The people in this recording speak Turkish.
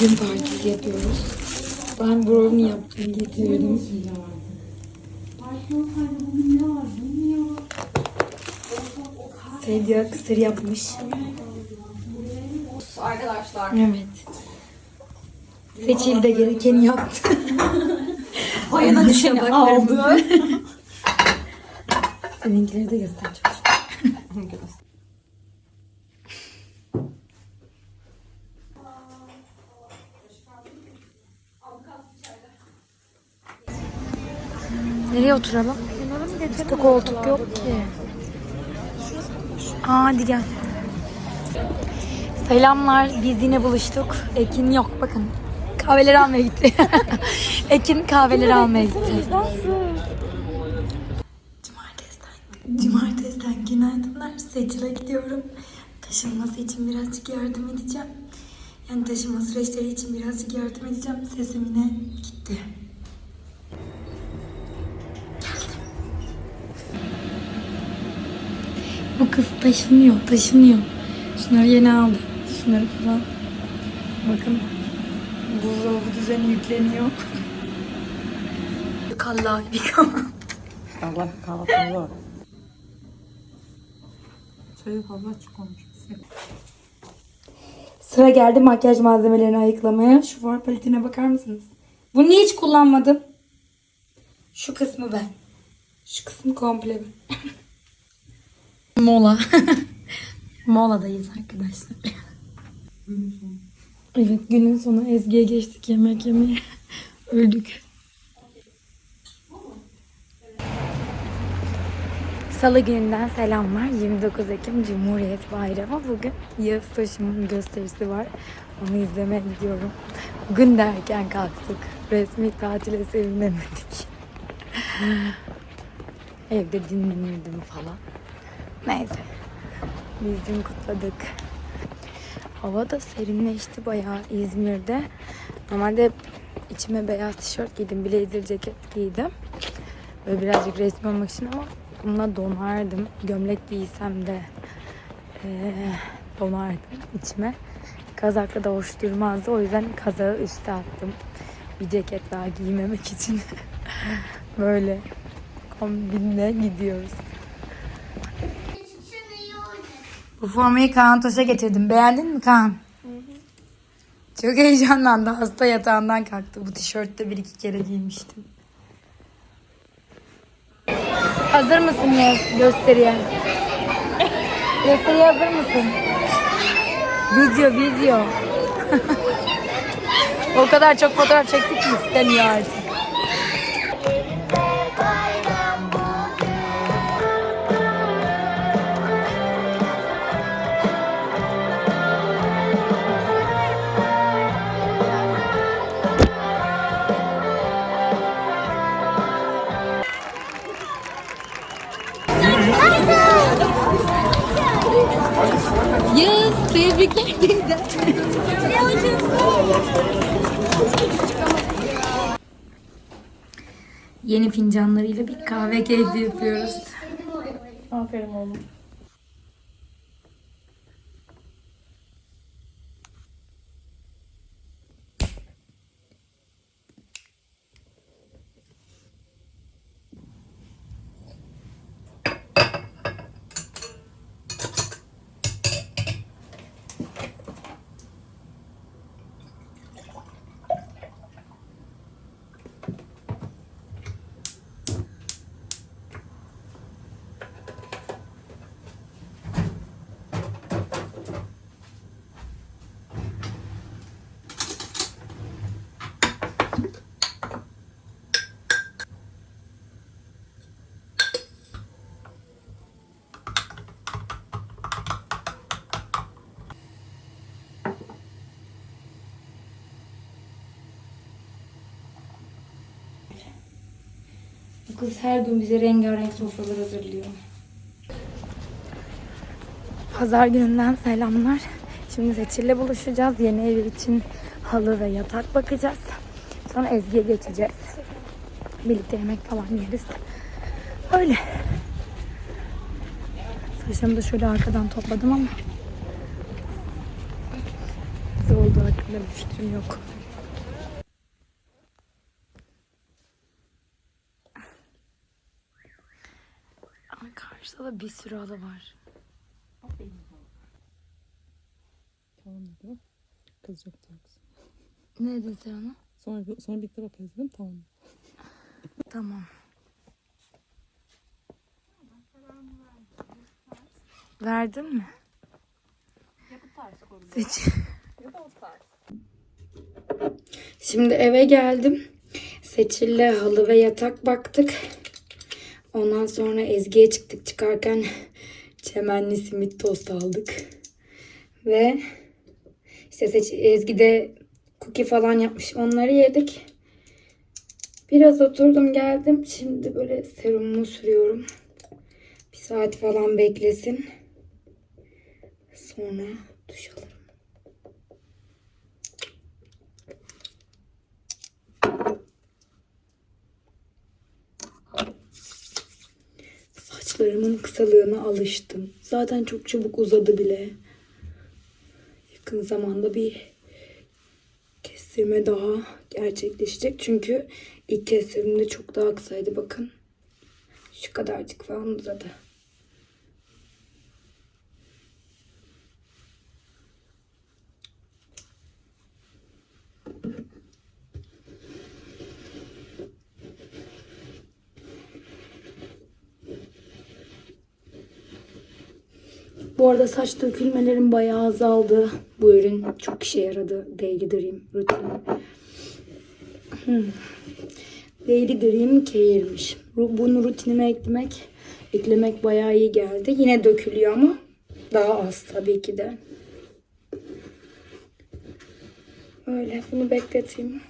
Gün partisi yapıyoruz. Ben brownie yaptım getirdim. Sevdiği kısır yapmış. Arkadaşlar. Evet. Seçil de gerekeni yaptı. Payına düşeni aldı. Seninkileri de göster Nereye oturalım? Bizde koltuk yok ki. Hadi gel. Selamlar. Biz yine buluştuk. Ekin yok bakın. Kahveleri almaya gitti. Ekin kahveleri almaya gitti. Cumartesiden, cumartesiden günaydınlar. Seçil'e gidiyorum. Taşınması için birazcık yardım edeceğim. Yani taşınma süreçleri için birazcık yardım edeceğim. Sesim yine gitti. Bu kız taşınıyor, taşınıyor. Şunları yeni aldı. Şunları falan. Bakın. Buzdolabı düzeni yükleniyor. Kalla gibi ama. Allah kahvaltı var. Çayı fazla açık olmuş. Sıra geldi makyaj malzemelerini ayıklamaya. Şu far paletine bakar mısınız? Bunu niye hiç kullanmadın? Şu kısmı ben. Şu kısmı komple ben. Mola. Moladayız arkadaşlar. Evet günün sonu Ezgi'ye geçtik yemek yemeye. Öldük. Salı gününden selamlar. 29 Ekim Cumhuriyet Bayramı. Bugün Yağız Taşım'ın gösterisi var. Onu izlemeye gidiyorum. Bugün de erken kalktık. Resmi tatile sevinemedik. Evde dinlenirdim falan. Neyse. Biz dün kutladık. Hava da serinleşti bayağı İzmir'de. Normalde içime beyaz tişört giydim. Blazer ceket giydim. Böyle birazcık resmi olmak için ama bununla donardım. Gömlek giysem de eee, donardım içime. Kazakla da hoş durmazdı. O yüzden kazağı üste attım. Bir ceket daha giymemek için. Böyle kombinle gidiyoruz. Bu formayı Kaan Taş'a getirdim. Beğendin mi Kaan? Çok heyecanlandı. Hasta yatağından kalktı. Bu tişörtte bir iki kere giymiştim. Hazır mısın ya gösteriye? Gösteriye hazır mısın? Video video. o kadar çok fotoğraf çektik ki istemiyor artık. Yağız, tebrikler teyze. Yeni fincanlarıyla bir kahve keyfi yapıyoruz. Aferin oğlum. Kız her gün bize rengarenk sofralar hazırlıyor. Pazar gününden selamlar. Şimdi Seçil'le buluşacağız. Yeni ev için halı ve yatak bakacağız. Sonra Ezgi'ye geçeceğiz. Birlikte yemek falan yeriz. Öyle. Saçımı da şöyle arkadan topladım ama nasıl olduğu hakkında bir fikrim yok. Ama karşıda da bir sürü halı var. Tamam dedi. Kızacak taksi. Ne dedin sen ona? Sonra, sonra birlikte bakarız dedim. Tamam. Tamam. Verdin mi? Seç. Şimdi eve geldim. Seçil'le halı ve yatak baktık. Ondan sonra Ezgi'ye çıktık. Çıkarken çemenli simit tost aldık. Ve işte Seç, Ezgi de cookie falan yapmış. Onları yedik. Biraz oturdum geldim. Şimdi böyle serumumu sürüyorum. Bir saat falan beklesin. Sonra duş alırım. Saçlarımın kısalığına alıştım. Zaten çok çabuk uzadı bile. Yakın zamanda bir kestirme daha gerçekleşecek. Çünkü ilk kestirimde çok daha kısaydı bakın. Şu kadarcık falan uzadı. Bu arada saç dökülmelerim bayağı azaldı. Bu ürün çok işe yaradı. Daily Dream rutin. Hmm. Daily Dream Care'miş. Bunu rutinime eklemek, eklemek bayağı iyi geldi. Yine dökülüyor ama daha az tabii ki de. Öyle bunu bekleteyim.